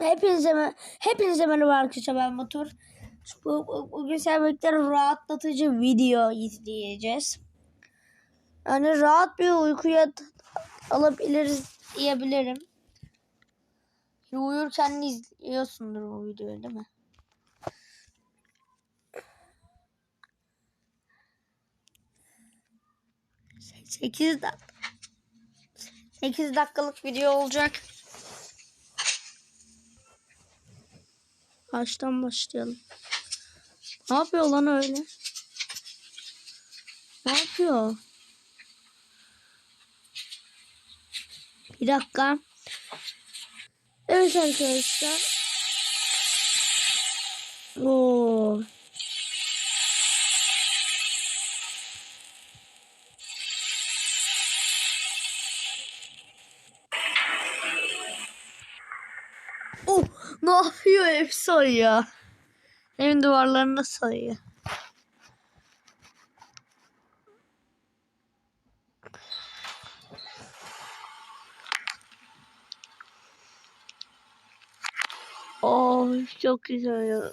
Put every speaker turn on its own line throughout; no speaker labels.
Hepinize hepinize merhaba arkadaşlar ben Motor. Bu, bu- bugün sizlerle rahatlatıcı video izleyeceğiz. Yani rahat bir uykuya alabiliriz diyebilirim. Uyurken izliyorsundur bu videoyu değil mi? Sekiz dakika. 8 dakikalık video olacak. Baştan başlayalım. Ne yapıyor lan öyle? Ne yapıyor? Bir dakika. Evet arkadaşlar. Yapıyor ev soyuyor. Evin duvarlarını soyuyor. Oh çok güzel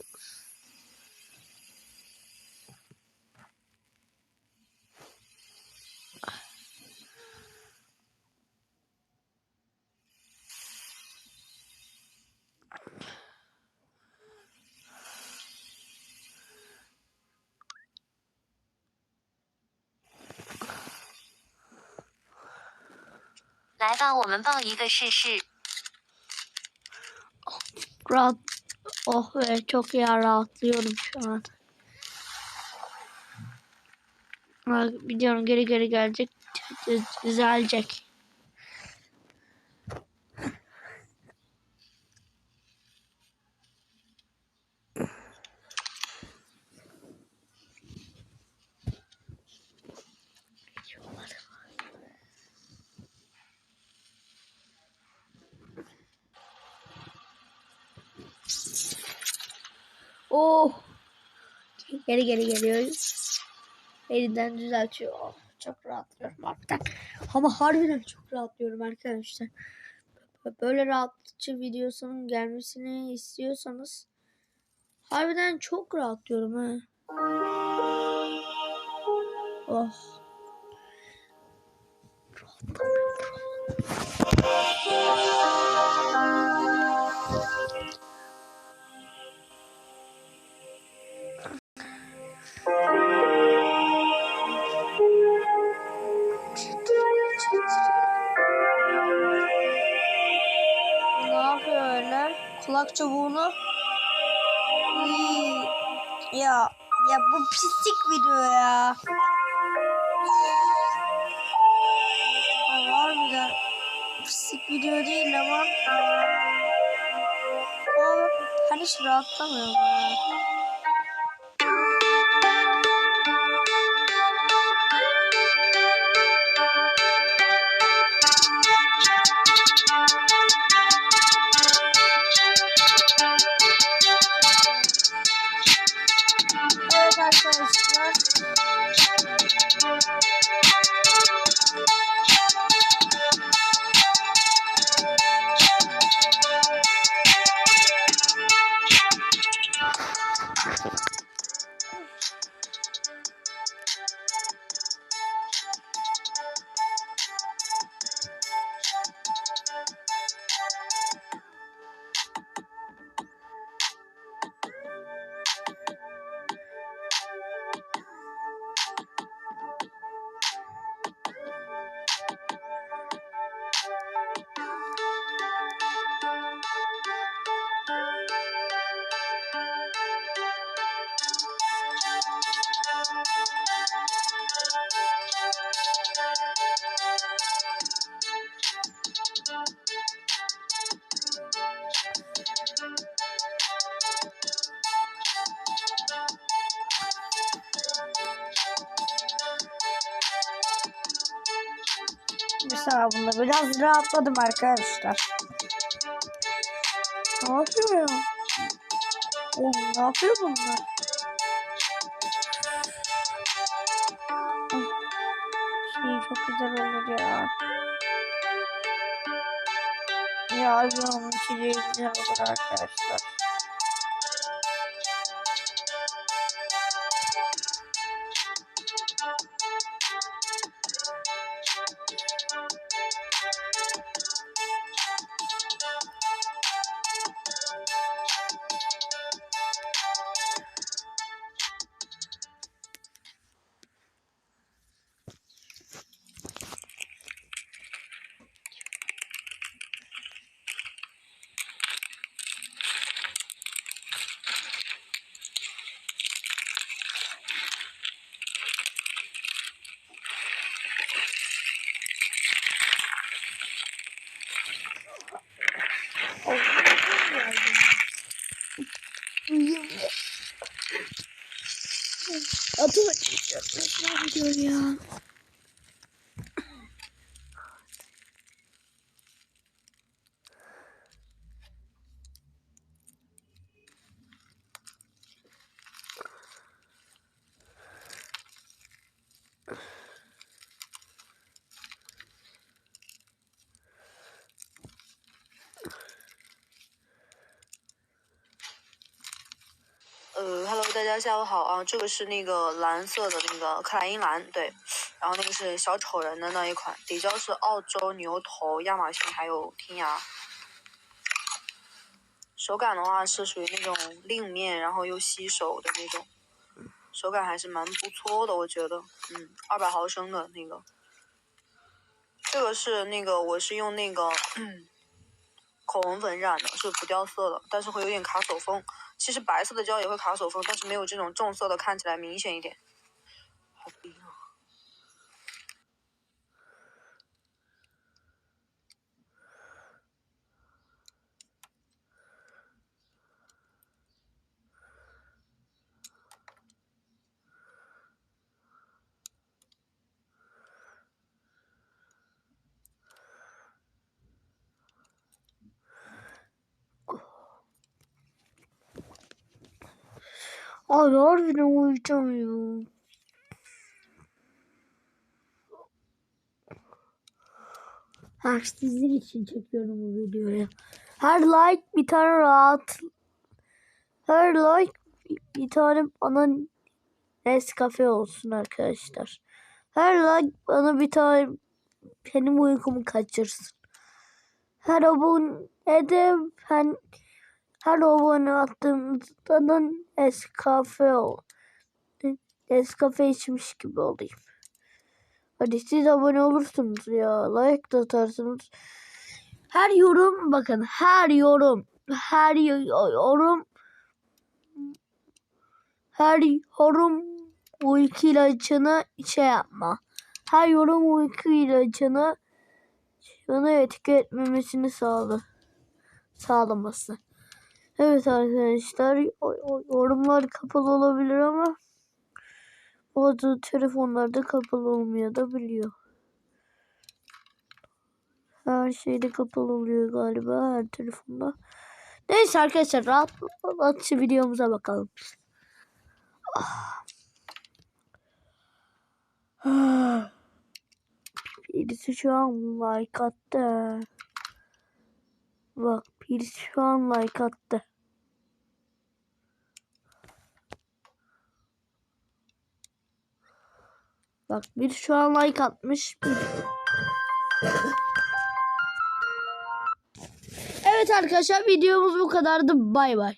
来吧，我们抱一个试试。
Rahat. Oh be çok iyi rahatlıyorum şu an. Bak, Videonun geri geri gelecek. düz- Düzelecek. Oh. Geri geri geliyoruz. Elinden düzeltiyor. Oh, çok rahatlıyorum harbiden. Ama harbiden çok rahatlıyorum arkadaşlar. Böyle rahatlatıcı videosunun gelmesini istiyorsanız harbiden çok rahatlıyorum ha. Oh. Çubuğunu. Iy. Ya ya bu pislik video ya. Ay, Harbiden pislik video değil ama. Ama ben hiç rahatlamıyorum. ya. Thank you. Mesela bunda biraz rahatladım arkadaşlar. Ne yapıyor ya? Oğlum ne yapıyor bunlar? Şey çok güzel olur ya. Yardım içeceğimiz olur arkadaşlar. Atın ne yapıyor ya?
呃，Hello，大家下午好啊，这个是那个蓝色的那个克莱因蓝，对，然后那个是小丑人的那一款，底胶是澳洲牛头、亚马逊还有天涯。手感的话是属于那种令面，然后又吸手的那种，手感还是蛮不错的，我觉得，嗯，二百毫升的那个，这个是那个我是用那个 口红粉染的，是不掉色的，但是会有点卡手风。其实白色的胶也会卡手缝，但是没有这种重色的看起来明显一点。好冰啊
！Abi harbiden uyuyacağım ya. Her sizin için çekiyorum bu videoyu. Her like bir tane rahat. Her like bir tane bana Nescafe olsun arkadaşlar. Her like bana bir tane benim uykumu kaçırsın. Her abone de ben her abone attığımızda da Nescafe ol. Nescafe içmiş gibi olayım. Hadi siz abone olursunuz ya. Like da atarsınız. Her yorum bakın her yorum her yo- yorum her yorum uyku ilacını şey yapma. Her yorum uyku ilacını bana etki etmemesini sağla sağlaması. Evet arkadaşlar yorumlar kapalı olabilir ama bazı telefonlarda kapalı olmuyor da biliyor. Her şeyde kapalı oluyor galiba her telefonda. Neyse arkadaşlar rahat rahatça videomuza bakalım. Ah. Birisi şu an like attı. Bak birisi şu an like attı. Bak bir şu an like atmış. Bir... Evet arkadaşlar videomuz bu kadardı. Bay bay.